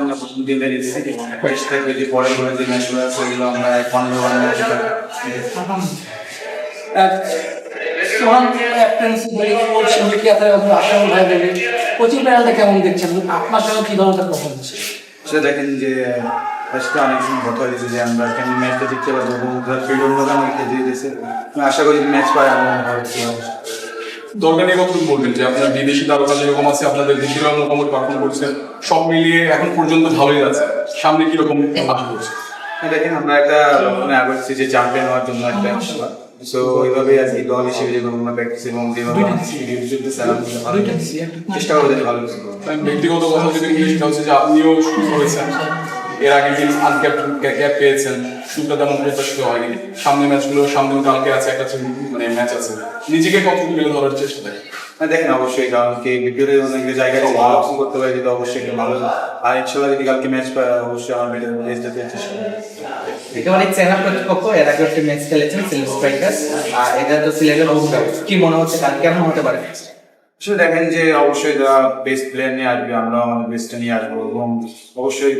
আমরা প্রথম দিন বেরিয়েছি থেকে যে পরে পরে যে ম্যাচগুলো আছে। ওগুলো আমরা পনেরো কেমন দেখছেন? আপনার সঙ্গে কি ধরনের কথা হচ্ছে সেটা দেখেন যে অনেক কথা হয়েছে যে আমরা কেন ম্যাচটা জিততে পারব ফিল্ড দিয়েছে। আশা করি ম্যাচ পাই আমরা দরকার নিয়ে কতটুকু বলবেন যে আপনার বিদেশি তারকা যেরকম আছে আপনাদের দেশিরাও মোটামুটি পারফর্ম করছেন সব মিলিয়ে এখন পর্যন্ত ভালোই আছে। সামনে কীরকম আশা করছে হ্যাঁ, দেখেন আমরা একটা মানে আগাচ্ছি যে চ্যাম্পিয়ন হওয়ার জন্য একটা সো ওইভাবে আর কি দল হিসেবে যেভাবে আমরা প্র্যাকটিস এবং যেভাবে চলতেছে আলহামদুলিল্লাহ ভালো চেষ্টা করব ভালো কিছু ব্যক্তিগত কথা যদি বলি হচ্ছে যে আপনিও শুরু করেছেন এর আগে দিন আনক্যাপ্ট গ্যাপ পেয়েছেন। শুরুটা তেমন প্রত্যাশিত হয়নি। সামনে ম্যাচগুলো সামনে কালকে আছে একটা মানে ম্যাচ আছে। নিজেকে কত তুলে ধরার চেষ্টা থাকে হ্যাঁ দেখেন অবশ্যই কারণ কি বিপিএল এর অনেক জায়গায় ভালো অপশন করতে পারে যদি অবশ্যই একটা ভালো আর ইনশাল্লাহ যদি কালকে ম্যাচ পায় অবশ্যই আমার মেডেল রেস যেতে চেষ্টা করব। একেবারে চেনা প্রতিপক্ষ এর আগে একটি ম্যাচ খেলেছেন সিলেট স্ট্রাইকার্স আর এটা তো সিলেটের হোম কি মনে হচ্ছে কাল কেমন হতে পারে? আসলে দেখেন যে অবশ্যই যারা বেস্ট প্লেয়ার নিয়ে আসবে আমরা বেস্টটা নিয়ে আসব এবং অবশ্যই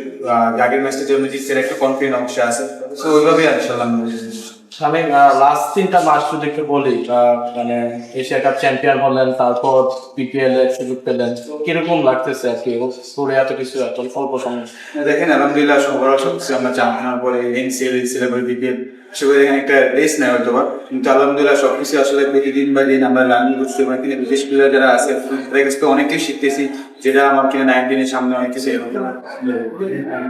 আগের ম্যাচটা জন্য জিতছে একটা কনফিডেন্ট অবশ্যই আছে। সো ইনশাল্লাহ আমি লাস্ট তিনটা মাস যদি একটু বলি মানে এশিয়া কাপ চ্যাম্পিয়ন হলেন তারপর বিপিএল এর সুযোগ পেলেন কীরকম লাগতেছে আর কি? করে এত কিছু এত অল্প সময়। দেখেন আলহামদুলিল্লাহ ওভারঅল সবকিছু আমরা চ্যাম্পিয়ন পরে এনসিএল এনসিএল বিপিএল সেগুলো একটা রেস নেয় হয়তো বা কিন্তু আলহামদুলিল্লাহ সবকিছু আসলে দিন বাই দিন আমরা রানিং করছি। এবং কিন্তু বিদেশ প্লেয়ার যারা আছে, তাদের কাছ থেকে অনেক কিছু শিখতেছি, যেটা আমার কিনা নাইনটিনের সামনে অনেক কিছু